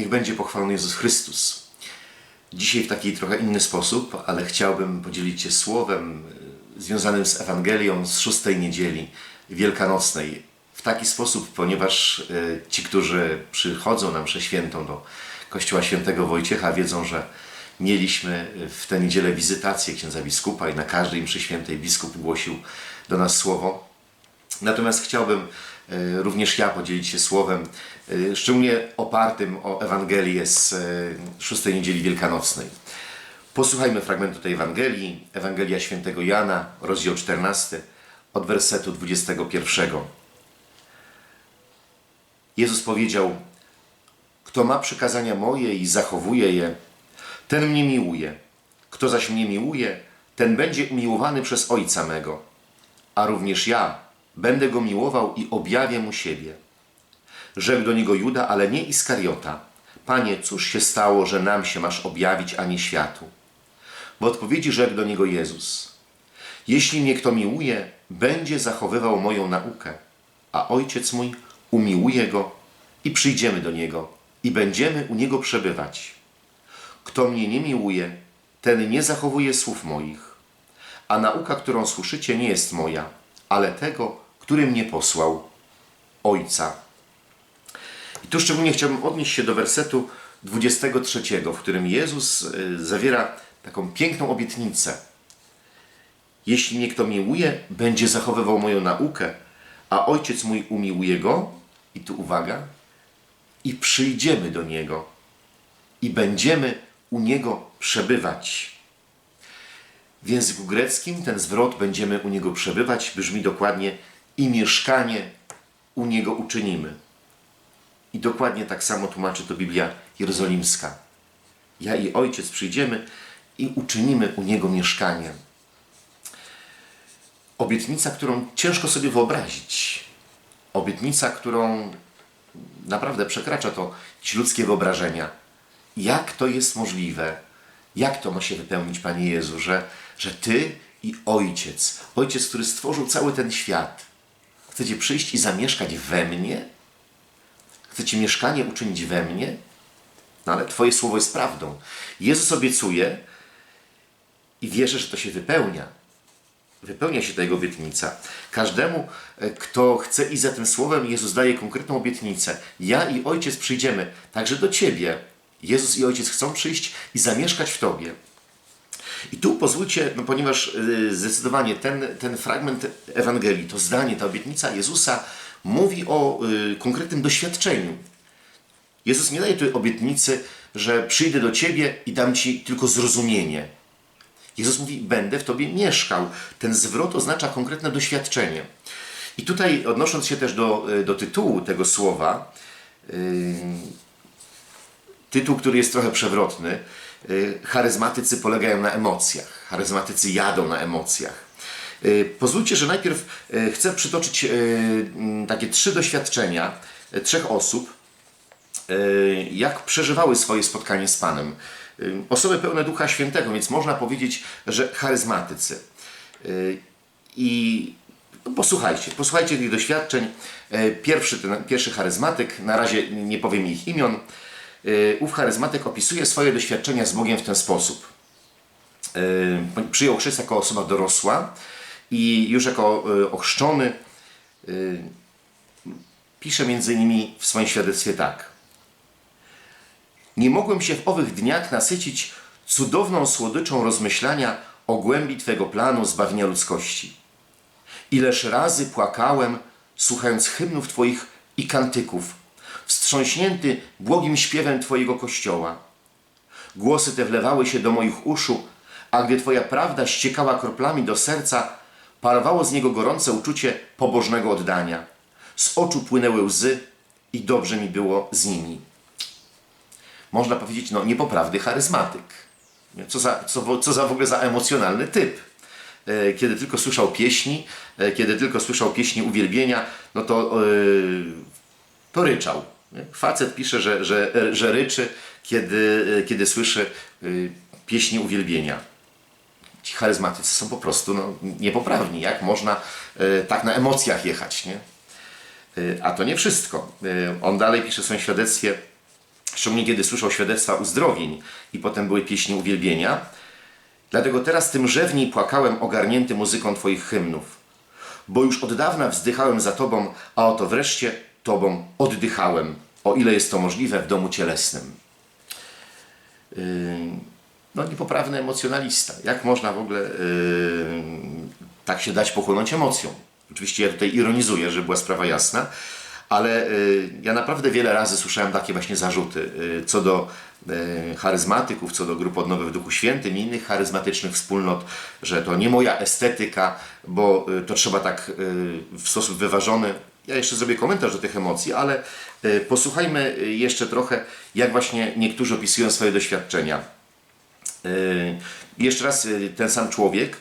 Niech będzie pochwalony Jezus Chrystus. Dzisiaj w taki trochę inny sposób, ale chciałbym podzielić się słowem y, związanym z Ewangelią z szóstej niedzieli wielkanocnej. W taki sposób, ponieważ y, ci, którzy przychodzą na mszę świętą do Kościoła Świętego Wojciecha, wiedzą, że mieliśmy w tę niedzielę wizytację księdza biskupa i na każdej mszy świętej biskup głosił do nas słowo. Natomiast chciałbym e, również ja podzielić się słowem, e, szczególnie opartym o Ewangelię z e, szóstej niedzieli wielkanocnej. Posłuchajmy fragmentu tej Ewangelii, Ewangelia świętego Jana, rozdział 14, od wersetu 21. Jezus powiedział, kto ma przykazania moje i zachowuje je, ten mnie miłuje. Kto zaś mnie miłuje, ten będzie umiłowany przez Ojca mego. A również ja będę go miłował i objawię mu siebie. Rzekł do niego Juda, ale nie Iskariota. Panie, cóż się stało, że nam się masz objawić, a nie światu? W odpowiedzi rzekł do niego Jezus. Jeśli mnie kto miłuje, będzie zachowywał moją naukę, a Ojciec mój umiłuje go i przyjdziemy do niego i będziemy u niego przebywać. Kto mnie nie miłuje, ten nie zachowuje słów moich. A nauka, którą słyszycie, nie jest moja, ale tego, który mnie posłał, Ojca. I tu szczególnie chciałbym odnieść się do wersetu 23, w którym Jezus y, zawiera taką piękną obietnicę. Jeśli mnie kto miłuje, będzie zachowywał moją naukę, a Ojciec mój umiłuje go, i tu uwaga, i przyjdziemy do Niego, i będziemy u Niego przebywać. W języku greckim ten zwrot będziemy u Niego przebywać brzmi dokładnie i mieszkanie u Niego uczynimy. I dokładnie tak samo tłumaczy to Biblia Jerozolimska. Ja i Ojciec przyjdziemy i uczynimy u Niego mieszkanie. Obietnica, którą ciężko sobie wyobrazić. Obietnica, którą naprawdę przekracza to ludzkie wyobrażenia. Jak to jest możliwe? Jak to ma się wypełnić, Panie Jezu, że, że Ty i Ojciec, Ojciec, który stworzył cały ten świat, chcecie przyjść i zamieszkać we mnie? Chcecie mieszkanie uczynić we mnie? No ale Twoje słowo jest prawdą. Jezus obiecuje i wierzę, że to się wypełnia. Wypełnia się ta Jego obietnica. Każdemu, e, kto chce iść za tym słowem, Jezus daje konkretną obietnicę. Ja i Ojciec przyjdziemy także do Ciebie. Jezus i Ojciec chcą przyjść i zamieszkać w Tobie. I tu pozwólcie, no ponieważ y, zdecydowanie ten, ten fragment Ewangelii, to zdanie, ta obietnica Jezusa mówi o y, konkretnym doświadczeniu. Jezus nie daje tu obietnicy, że przyjdę do Ciebie i dam Ci tylko zrozumienie. Jezus mówi, będę w Tobie mieszkał. Ten zwrot oznacza konkretne doświadczenie. I tutaj odnosząc się też do, y, do tytułu tego słowa, yy, tytuł, który jest trochę przewrotny, charyzmatycy polegają na emocjach. Charyzmatycy jadą na emocjach. Yy, pozwólcie, że najpierw yy, chcę przytoczyć takie trzy doświadczenia trzech osób, jak przeżywały swoje spotkanie z Panem. Osoby pełne Ducha Świętego, więc można powiedzieć, że charyzmatycy. I no, posłuchajcie, posłuchajcie tych doświadczeń. Pierwszy, ten, pierwszy charyzmatyk, na razie nie powiem ich imion, ów charyzmatyk opisuje swoje doświadczenia z Bogiem w ten sposób. Yy, Przyjął chrzest jako osoba dorosła i już jako yy, ochrzczony pisze między innymi w swoim świadectwie tak. Nie mogłem się w owych dniach nasycić cudowną słodyczą rozmyślania o głębi Twego planu zbawienia ludzkości. Ileż razy płakałem, słuchając hymnów Twoich i kantyków, wstrząśnięty błogim śpiewem Twojego kościoła. Głosy te wlewały się do moich uszu, a gdy Twoja prawda ściekała kroplami do serca, parowało z niego gorące uczucie pobożnego oddania. Z oczu płynęły łzy i dobrze mi było z nimi można powiedzieć, no niepoprawny charyzmatyk. Co za, co, co za w ogóle za emocjonalny typ. E, Kiedy tylko słyszał pieśni, e, kiedy tylko słyszał pieśni uwielbienia, no to, yy, to ryczał. Nie? Facet pisze, że, że, że ryczy, kiedy, kiedy słyszy yy, pieśni uwielbienia. Ci charyzmatycy są po prostu no, niepoprawni. Jak można yy, tak na emocjach jechać? Nie? Yy, A to nie wszystko. On dalej pisze w swoim świadectwie, szczególnie kiedy słyszał świadectwa uzdrowień i potem były pieśni uwielbienia. Dlatego teraz tym rzewniej płakałem ogarnięty muzyką Twoich hymnów, bo już od dawna wzdychałem za Tobą, a oto wreszcie Tobą oddychałem, o ile jest to możliwe w domu cielesnym. Yy, no niepoprawny emocjonalista. Jak można w ogóle yy, tak się dać pochłonąć emocjom? Oczywiście ja tutaj ironizuję, żeby była sprawa jasna, ale yy, ja naprawdę wiele razy słyszałem takie właśnie zarzuty co do charyzmatyków, co do grup odnowy w Duchu Świętym i innych charyzmatycznych wspólnot, że to nie moja estetyka, bo to trzeba tak w sposób wyważony. Ja jeszcze zrobię komentarz do tych emocji, ale yy, posłuchajmy yy, jeszcze trochę, jak właśnie niektórzy opisują swoje doświadczenia. Yy, Jeszcze raz ten sam człowiek,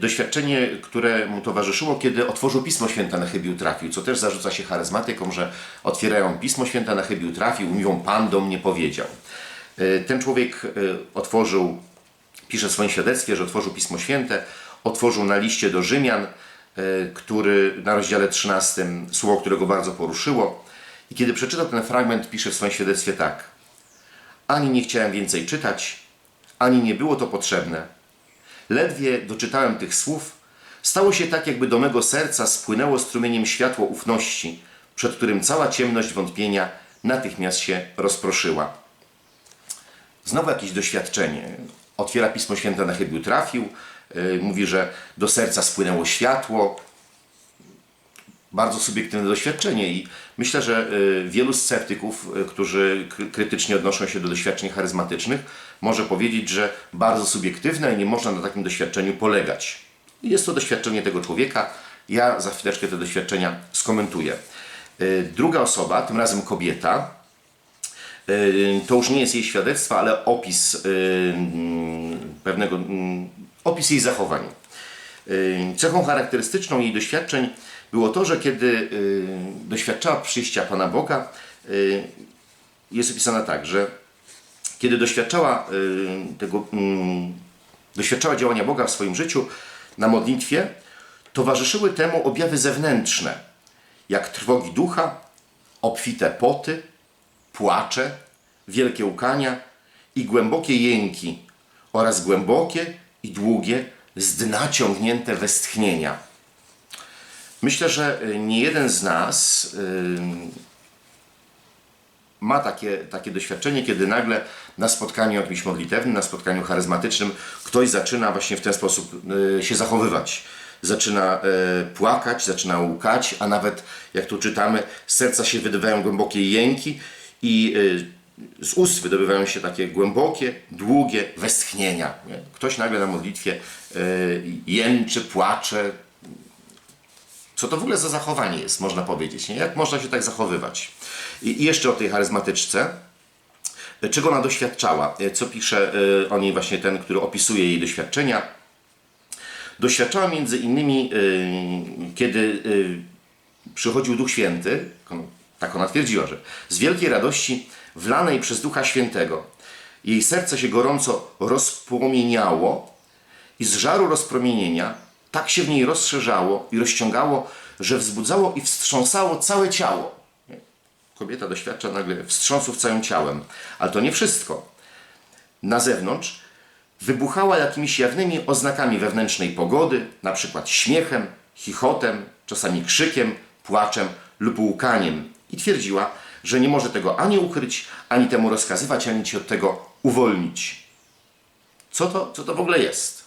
doświadczenie, które mu towarzyszyło, kiedy otworzył Pismo Święte na chybił trafił, co też zarzuca się charyzmatykom, że otwierają Pismo Święte na chybił trafił, mówią Pan do mnie powiedział. Ten człowiek otworzył, pisze w swoim świadectwie, że otworzył Pismo Święte, otworzył na liście do Rzymian, który na rozdziale 13, słowo, które go bardzo poruszyło. I kiedy przeczytał ten fragment, pisze w swoim świadectwie tak. Ani nie chciałem więcej czytać, ani nie było to potrzebne. Ledwie doczytałem tych słów, stało się tak, jakby do mego serca spłynęło strumieniem światło ufności, przed którym cała ciemność wątpienia natychmiast się rozproszyła. Znowu jakieś doświadczenie. Otwiera Pismo Święte na chybił trafił, mówi, że do serca spłynęło światło, bardzo subiektywne doświadczenie i myślę, że y, wielu sceptyków, y, którzy krytycznie odnoszą się do doświadczeń charyzmatycznych, może powiedzieć, że bardzo subiektywne i nie można na takim doświadczeniu polegać. Jest to doświadczenie tego człowieka. Ja za chwileczkę te doświadczenia skomentuję. Druga osoba, tym razem kobieta, to już nie jest jej świadectwo, ale opis pewnego, opis jej zachowań. Y, Cechą charakterystyczną jej doświadczeń było to, że kiedy y, doświadczała przyjścia Pana Boga, y, jest opisana tak, że kiedy doświadczała tego, mm, doświadczała działania Boga w swoim życiu na modlitwie, towarzyszyły temu objawy zewnętrzne, jak trwogi ducha, obfite poty, płacze, wielkie łkania i głębokie jęki oraz głębokie i długie, z dna ciągnięte westchnienia. Myślę, że y, nie jeden z nas y, ma takie, takie doświadczenie, kiedy nagle na spotkaniu jakimś modlitewnym, na spotkaniu charyzmatycznym ktoś zaczyna właśnie w ten sposób y, się zachowywać. Zaczyna płakać, zaczyna łkać, a nawet jak tu czytamy, z serca się wydobywają głębokie jęki i z ust wydobywają się takie głębokie, długie westchnienia. Nie? Ktoś nagle na modlitwie y, jęczy, płacze, co to w ogóle za zachowanie jest, można powiedzieć. Nie? Jak można się tak zachowywać? I i jeszcze o tej charyzmatyczce. Czego ona doświadczała? Co pisze y, o niej właśnie ten, który opisuje jej doświadczenia? Doświadczała między innymi, y, kiedy y, przychodził Duch Święty, tak ona twierdziła, że z wielkiej radości wlanej przez Ducha Świętego jej serce się gorąco rozpłomieniało i z żaru rozpromienienia tak się w niej rozszerzało i rozciągało, że wzbudzało i wstrząsało całe ciało. Kobieta doświadcza nagle wstrząsów całym ciałem, ale to nie wszystko. Na zewnątrz wybuchała jakimiś jawnymi oznakami wewnętrznej pogody, na przykład śmiechem, chichotem, czasami krzykiem, płaczem lub łkaniem i twierdziła, że nie może tego ani ukryć, ani temu rozkazywać, ani się od tego uwolnić. Co to, co to w ogóle jest?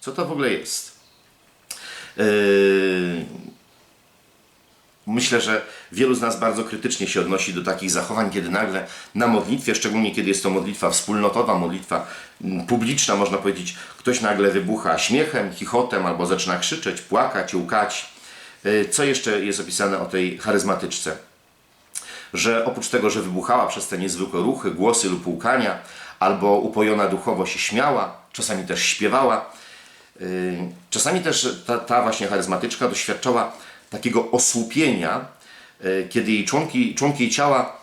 Co to w ogóle jest? Yy, Myślę, że wielu z nas bardzo krytycznie się odnosi do takich zachowań, kiedy nagle na modlitwie, szczególnie kiedy jest to modlitwa wspólnotowa, modlitwa mm, publiczna, można powiedzieć, ktoś nagle wybucha śmiechem, chichotem albo zaczyna krzyczeć, płakać, łkać. Yy, Co jeszcze jest opisane o tej charyzmatyczce? Że oprócz tego, że wybuchała przez te niezwykłe ruchy, głosy lub łkania, albo upojona duchowo się śmiała, czasami też śpiewała, Yy, Czasami też ta, ta właśnie charyzmatyczka doświadczała takiego osłupienia, yy, kiedy jej członki, członki jej ciała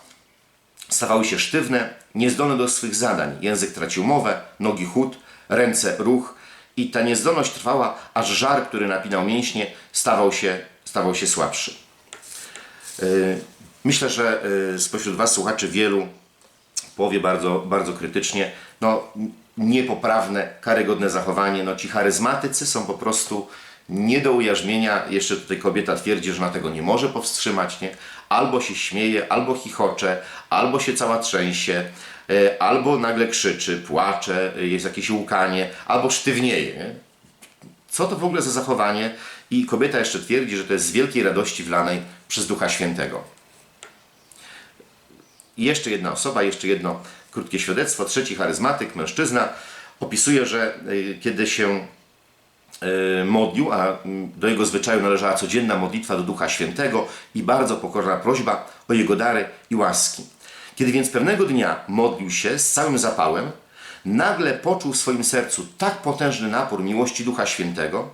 stawały się sztywne, niezdolne do swych zadań. Język tracił mowę, nogi chód, ręce ruch i ta niezdolność trwała, aż żar, który napinał mięśnie, stawał się, stawał się słabszy. Myślę, że yy, spośród Was słuchaczy wielu powie bardzo, bardzo krytycznie, no niepoprawne, karygodne zachowanie, no ci charyzmatycy są po prostu nie do ujarzmienia, jeszcze tutaj kobieta twierdzi, że na tego nie może powstrzymać, nie? Albo się śmieje, albo chichocze, albo się cała trzęsie, e, albo nagle krzyczy, płacze, e, jest jakieś łukanie, albo sztywnieje, nie? Co to w ogóle za zachowanie? I kobieta jeszcze twierdzi, że to jest z wielkiej radości wlanej przez Ducha Świętego. I jeszcze jedna osoba, jeszcze jedno krótkie świadectwo. Trzeci charyzmatyk, mężczyzna, opisuje, że y, kiedy się y, modlił, a do jego zwyczaju należała codzienna modlitwa do Ducha Świętego i bardzo pokorna prośba o jego dary i łaski. Kiedy więc pewnego dnia modlił się z całym zapałem, nagle poczuł w swoim sercu tak potężny napór miłości Ducha Świętego,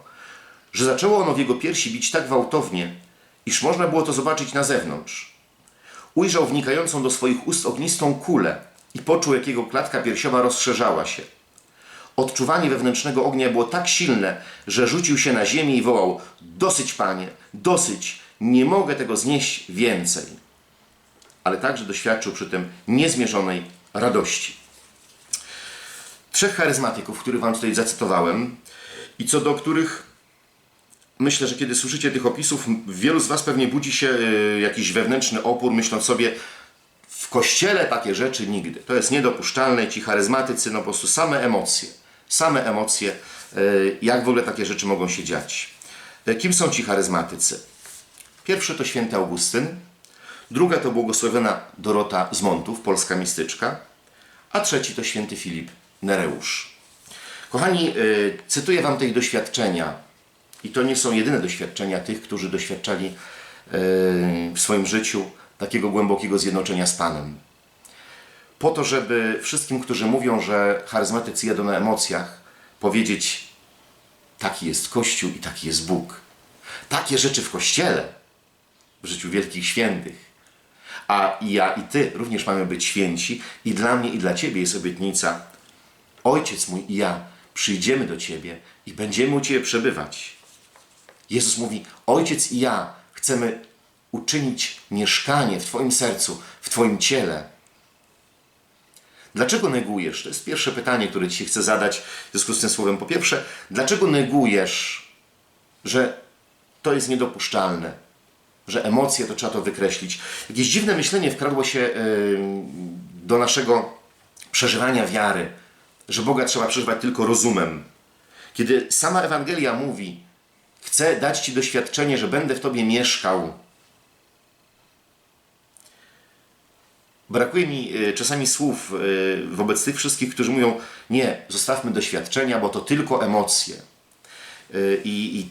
że zaczęło ono w jego piersi bić tak gwałtownie, iż można było to zobaczyć na zewnątrz. Ujrzał wnikającą do swoich ust ognistą kulę i poczuł, jak jego klatka piersiowa rozszerzała się. Odczuwanie wewnętrznego ognia było tak silne, że rzucił się na ziemię i wołał: Dosyć, panie, dosyć, nie mogę tego znieść więcej. Ale także doświadczył przy tym niezmierzonej radości. Trzech charyzmatyków, których Wam tutaj zacytowałem i co do których myślę, że kiedy słyszycie tych opisów, wielu z Was pewnie budzi się y, jakiś wewnętrzny opór, myśląc sobie, w kościele takie rzeczy nigdy. To jest niedopuszczalne. Ci charyzmatycy, no po prostu same emocje. Same emocje. y, Jak w ogóle takie rzeczy mogą się dziać? Y, Kim są ci charyzmatycy? Pierwszy to święty Augustyn. Druga to błogosławiona Dorota z Montów, polska mistyczka. A trzeci to święty Filip Nereusz. Kochani, cytuję Wam te ich doświadczenia. I to nie są jedyne doświadczenia tych, którzy doświadczali y, w swoim życiu takiego głębokiego zjednoczenia z Panem. Po to, żeby wszystkim, którzy mówią, że charyzmatycy jadą na emocjach, powiedzieć: taki jest Kościół i taki jest Bóg. Takie rzeczy w Kościele, w życiu wielkich świętych. A i ja, i Ty również mamy być święci, i dla mnie, i dla Ciebie jest obietnica: Ojciec mój i ja przyjdziemy do Ciebie i będziemy u Ciebie przebywać. Jezus mówi: Ojciec i ja chcemy uczynić mieszkanie w Twoim sercu, w Twoim ciele. Dlaczego negujesz? To jest pierwsze pytanie, które Ci chcę zadać w związku z tym słowem. Po pierwsze, dlaczego negujesz, że to jest niedopuszczalne, że emocje to trzeba to wykreślić? Jakieś dziwne myślenie wkradło się yy, do naszego przeżywania wiary, że Boga trzeba przeżywać tylko rozumem. Kiedy sama Ewangelia mówi, chcę dać Ci doświadczenie, że będę w Tobie mieszkał, Brakuje mi y, czasami słów y, wobec tych wszystkich, którzy mówią: Nie, zostawmy doświadczenia, bo to tylko emocje. Y, I, I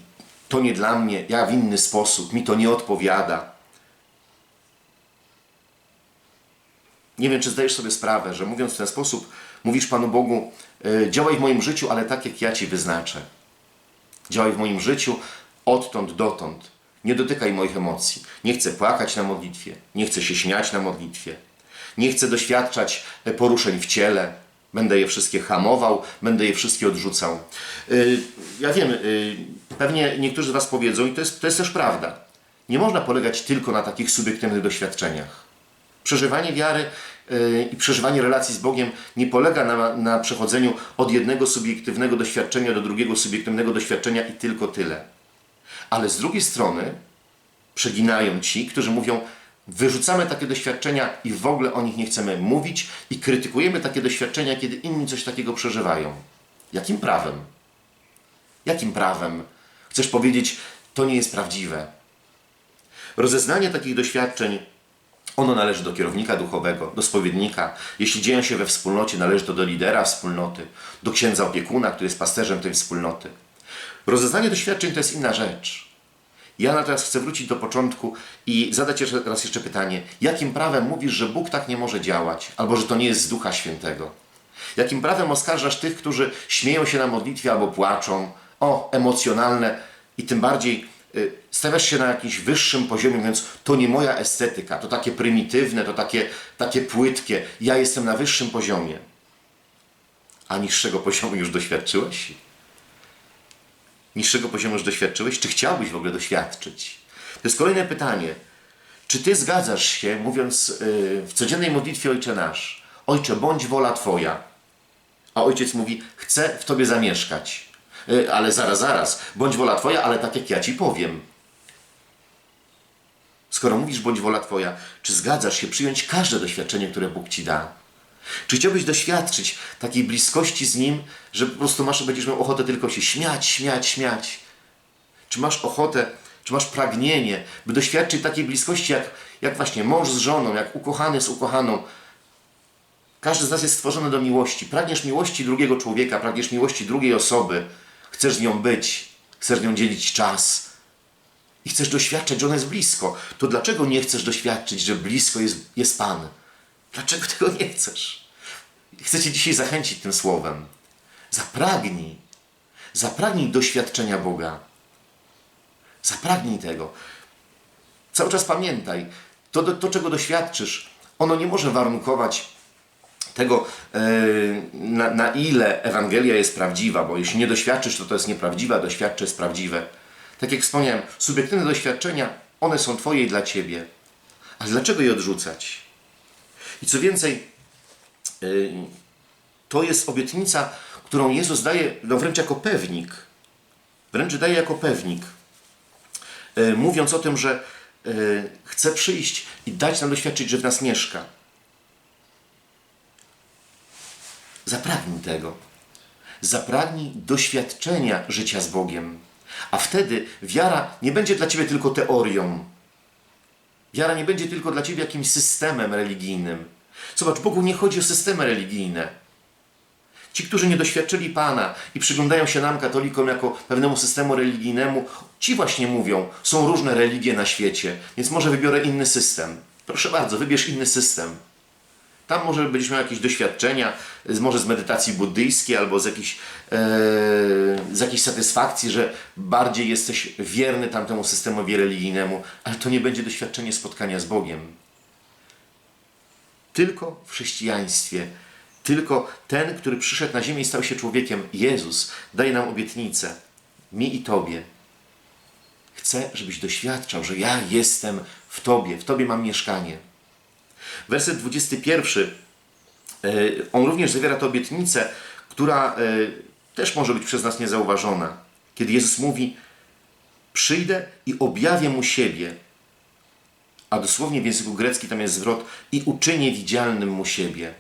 to nie dla mnie, ja w inny sposób, mi to nie odpowiada. Nie wiem, czy zdajesz sobie sprawę, że mówiąc w ten sposób, mówisz Panu Bogu: Działaj w moim życiu, ale tak jak ja Ci wyznaczę. Działaj w moim życiu odtąd dotąd. Nie dotykaj moich emocji. Nie chcę płakać na modlitwie, nie chcę się śmiać na modlitwie, nie chcę doświadczać e, poruszeń w ciele. Będę je wszystkie hamował, będę je wszystkie odrzucał. Yy, Ja wiem, yy, pewnie niektórzy z Was powiedzą, i to jest, to jest też prawda, nie można polegać tylko na takich subiektywnych doświadczeniach. Przeżywanie wiary i przeżywanie relacji z Bogiem nie polega na, na przechodzeniu od jednego subiektywnego doświadczenia do drugiego subiektywnego doświadczenia i tylko tyle. Ale z drugiej strony przeginają ci, którzy mówią, wyrzucamy takie doświadczenia i w ogóle o nich nie chcemy mówić i krytykujemy takie doświadczenia, kiedy inni coś takiego przeżywają. Jakim prawem? Jakim prawem chcesz powiedzieć, to nie jest prawdziwe? Rozeznanie takich doświadczeń, ono należy do kierownika duchowego, do spowiednika. Jeśli dzieją się we wspólnocie, należy to do lidera wspólnoty, do księdza opiekuna, który jest pasterzem tej wspólnoty. Rozeznanie doświadczeń to jest inna rzecz. Ja natomiast chcę wrócić do początku i zadać jeszcze, raz jeszcze pytanie. Jakim prawem mówisz, że Bóg tak nie może działać? Albo że to nie jest z Ducha Świętego? Jakim prawem oskarżasz tych, którzy śmieją się na modlitwie albo płaczą? O, emocjonalne i tym bardziej stawiasz się na jakimś wyższym poziomie, mówiąc, to nie moja estetyka, to takie prymitywne, to takie, takie płytkie. Ja jestem na wyższym poziomie. A niższego poziomu już doświadczyłeś? niższego poziomu już doświadczyłeś? Czy chciałbyś w ogóle doświadczyć? To jest kolejne pytanie. Czy ty zgadzasz się, mówiąc yy, w codziennej modlitwie Ojcze Nasz, Ojcze, bądź wola Twoja. A ojciec mówi, chcę w Tobie zamieszkać. Y, Ale zaraz, zaraz, bądź wola Twoja, ale tak jak ja Ci powiem. Skoro mówisz, bądź wola Twoja, czy zgadzasz się przyjąć każde doświadczenie, które Bóg Ci da? Czy chciałbyś doświadczyć takiej bliskości z Nim, że po prostu masz, będziesz miał ochotę tylko się śmiać, śmiać, śmiać? Czy masz ochotę, czy masz pragnienie, by doświadczyć takiej bliskości, jak, jak właśnie mąż z żoną, jak ukochany z ukochaną? Każdy z nas jest stworzony do miłości. Pragniesz miłości drugiego człowieka, pragniesz miłości drugiej osoby. Chcesz z nią być, chcesz z nią dzielić czas i chcesz doświadczać, że ona jest blisko. To dlaczego nie chcesz doświadczyć, że blisko jest, jest Pan? Dlaczego tego nie chcesz? Chcę Cię dzisiaj zachęcić tym słowem. Zapragnij. Zapragnij doświadczenia Boga. Zapragnij tego. Cały czas pamiętaj, to, to czego doświadczysz, ono nie może warunkować tego, e, na, na ile Ewangelia jest prawdziwa, bo jeśli nie doświadczysz, to to jest nieprawdziwe, a doświadczy jest prawdziwe. Tak jak wspomniałem, subiektywne doświadczenia, one są Twoje i dla Ciebie. Ale dlaczego je odrzucać? I co więcej, y, to jest obietnica, którą Jezus daje no wręcz jako pewnik. Wręcz daje jako pewnik. Y, Mówiąc o tym, że chce przyjść i dać nam doświadczyć, że w nas mieszka. Zapragnij tego. Zapragnij doświadczenia życia z Bogiem. A wtedy wiara nie będzie dla Ciebie tylko teorią. Wiara nie będzie tylko dla Ciebie jakimś systemem religijnym. Zobacz, Bogu nie chodzi o systemy religijne. Ci, którzy nie doświadczyli Pana i przyglądają się nam, katolikom, jako pewnemu systemu religijnemu, ci właśnie mówią, są różne religie na świecie, więc może wybiorę inny system. Proszę bardzo, wybierz inny system. Tam może będziesz miał jakieś doświadczenia, może z medytacji buddyjskiej albo z jakiejś, e, z jakiejś satysfakcji, że bardziej jesteś wierny tamtemu systemowi religijnemu, ale to nie będzie doświadczenie spotkania z Bogiem. Tylko w chrześcijaństwie, tylko ten, który przyszedł na ziemię i stał się człowiekiem, Jezus, daje nam obietnicę, mi i Tobie. Chcę, żebyś doświadczał, że ja jestem w Tobie, w Tobie mam mieszkanie. Werset 21, e, on również zawiera tę obietnicę, która e, też może być przez nas niezauważona. Kiedy Jezus mówi, przyjdę i objawię Mu siebie, a dosłownie w języku greckim tam jest zwrot i uczynię widzialnym Mu siebie.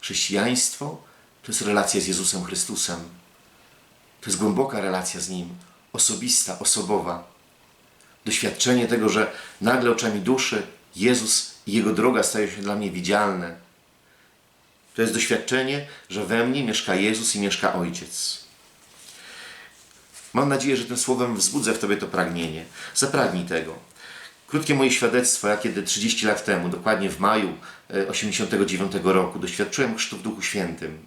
Chrześcijaństwo to jest relacja z Jezusem Chrystusem. To jest głęboka relacja z Nim, osobista, osobowa doświadczenie tego, że nagle oczami duszy Jezus i Jego droga stają się dla mnie widzialne. To jest doświadczenie, że we mnie mieszka Jezus i mieszka Ojciec. Mam nadzieję, że tym słowem wzbudzę w Tobie to pragnienie. Zapragnij tego. Krótkie moje świadectwo, ja kiedy 30 lat temu, dokładnie w maju 89 roku, doświadczyłem chrztu w Duchu Świętym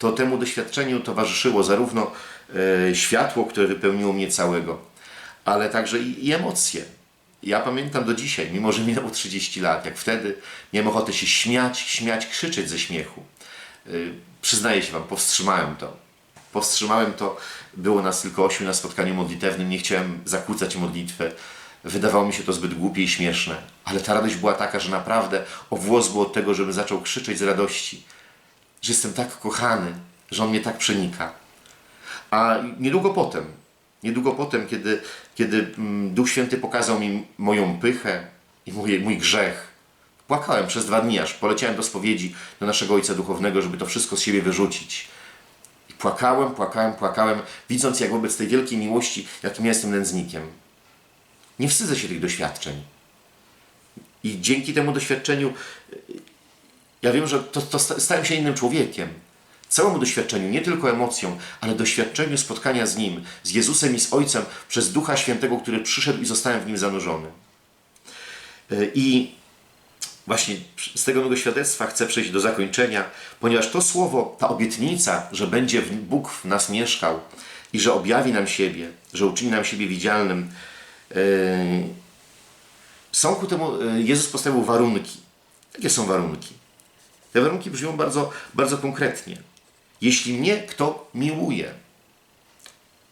to temu doświadczeniu towarzyszyło zarówno e, światło, które wypełniło mnie całego, ale także i emocje. Ja pamiętam do dzisiaj, mimo że minęło 30 lat, jak wtedy miałem ochotę się śmiać, śmiać, krzyczeć ze śmiechu. Y, przyznaję się Wam, powstrzymałem to. Powstrzymałem to, było nas tylko ośmiu na spotkaniu modlitewnym, nie chciałem zakłócać modlitwy. Wydawało mi się to zbyt głupie i śmieszne, ale ta radość była taka, że naprawdę o włos było od tego, żebym zaczął krzyczeć z radości, że jestem tak kochany, że on mnie tak przenika. A niedługo potem, niedługo potem, kiedy, kiedy mm, Duch Święty pokazał mi moją pychę i mój, mój grzech, płakałem przez dwa dni, aż poleciałem do spowiedzi do naszego Ojca Duchownego, żeby to wszystko z siebie wyrzucić. I płakałem, płakałem, płakałem, widząc jak wobec tej wielkiej miłości, jakim ja jestem nędznikiem. Nie wstydzę się tych doświadczeń. I dzięki temu doświadczeniu ja wiem, że to, to sta- stałem się innym człowiekiem. Całemu doświadczeniu, nie tylko emocjom, ale doświadczeniu spotkania z Nim, z Jezusem i z Ojcem przez Ducha Świętego, który przyszedł i zostałem w Nim zanurzony. Yy, I właśnie z tego mojego świadectwa chcę przejść do zakończenia, ponieważ to słowo, ta obietnica, że będzie Bóg w nas mieszkał i że objawi nam siebie, że uczyni nam siebie widzialnym, yy, są ku temu, yy, Jezus postawił warunki. Jakie są warunki? Te warunki brzmią bardzo, bardzo konkretnie. Jeśli mnie kto miłuje,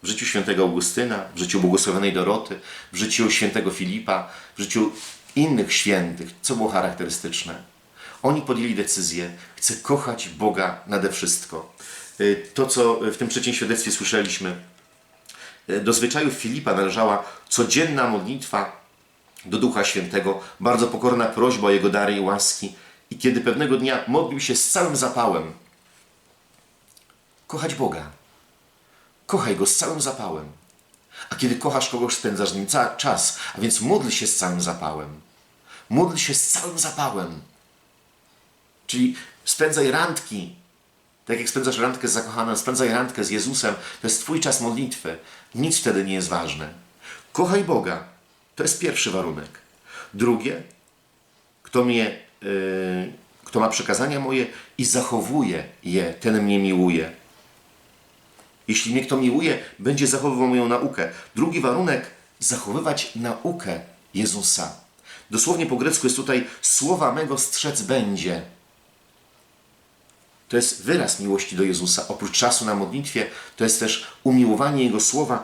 w życiu świętego Augustyna, w życiu błogosławionej Doroty, w życiu świętego Filipa, w życiu innych świętych, co było charakterystyczne? Oni podjęli decyzję, chcę kochać Boga nade wszystko. Y, To, co w tym trzecim świadectwie słyszeliśmy, y, do zwyczajów Filipa należała codzienna modlitwa do Ducha Świętego, bardzo pokorna prośba o Jego dary i łaski. I kiedy pewnego dnia modlił się z całym zapałem, kochać Boga. Kochaj Go z całym zapałem. A kiedy kochasz kogoś, spędzasz z nim czas, a więc módl się z całym zapałem. Módl się z całym zapałem. Czyli spędzaj randki, tak jak spędzasz randkę z zakochaną, spędzaj randkę z Jezusem. To jest Twój czas modlitwy. Nic wtedy nie jest ważne. Kochaj Boga. To jest pierwszy warunek. Drugie, kto mnie, yy, kto ma przekazania moje i zachowuje je, ten mnie miłuje. Jeśli mnie kto miłuje, będzie zachowywał moją naukę. Drugi warunek, zachowywać naukę Jezusa. Dosłownie po grecku jest tutaj słowa mego strzec będzie. To jest wyraz miłości do Jezusa. Oprócz czasu na modlitwie, to jest też umiłowanie Jego słowa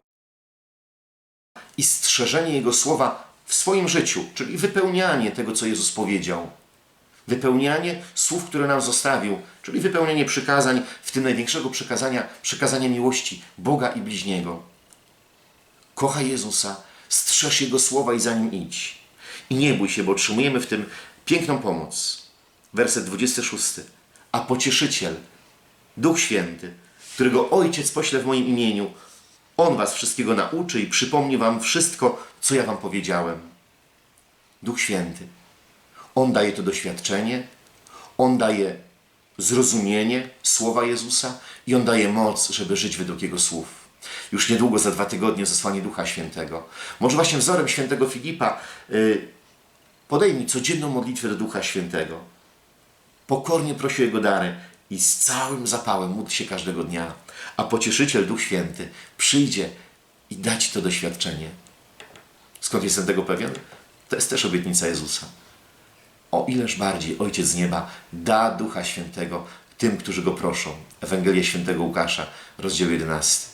i strzeżenie Jego słowa w swoim życiu, czyli wypełnianie tego, co Jezus powiedział. Wypełnianie słów, które nam zostawił, czyli wypełnianie przykazań, w tym największego przykazania, przykazania miłości Boga i bliźniego. Kochaj Jezusa, strzeż Jego słowa i za Nim idź. I nie bój się, bo otrzymujemy w tym piękną pomoc. Werset 26. A pocieszyciel, Duch Święty, którego Ojciec pośle w moim imieniu, On was wszystkiego nauczy i przypomni wam wszystko, co ja wam powiedziałem. Duch Święty. On daje to doświadczenie, On daje zrozumienie słowa Jezusa i On daje moc, żeby żyć według Jego słów. Już niedługo, za dwa tygodnie, zesłanie Ducha Świętego. Może właśnie wzorem świętego Filipa y, podejmij codzienną modlitwę do Ducha Świętego. Pokornie prosi o Jego dary i z całym zapałem módl się każdego dnia, a Pocieszyciel Duch Święty przyjdzie i da Ci to doświadczenie. Skąd jestem tego pewien? To jest też obietnica Jezusa. O ileż bardziej Ojciec z nieba da Ducha Świętego tym, którzy Go proszą. Ewangelia Świętego Łukasza, rozdział 11.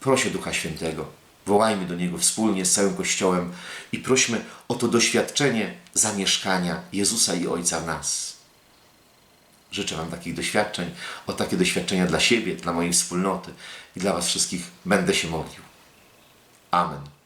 Proszę Ducha Świętego. Wołajmy do Niego wspólnie z całym Kościołem i prośmy o to doświadczenie zamieszkania Jezusa i Ojca w nas. Życzę Wam takich doświadczeń, o takie doświadczenia dla siebie, dla mojej wspólnoty i dla Was wszystkich będę się modlił. Amen.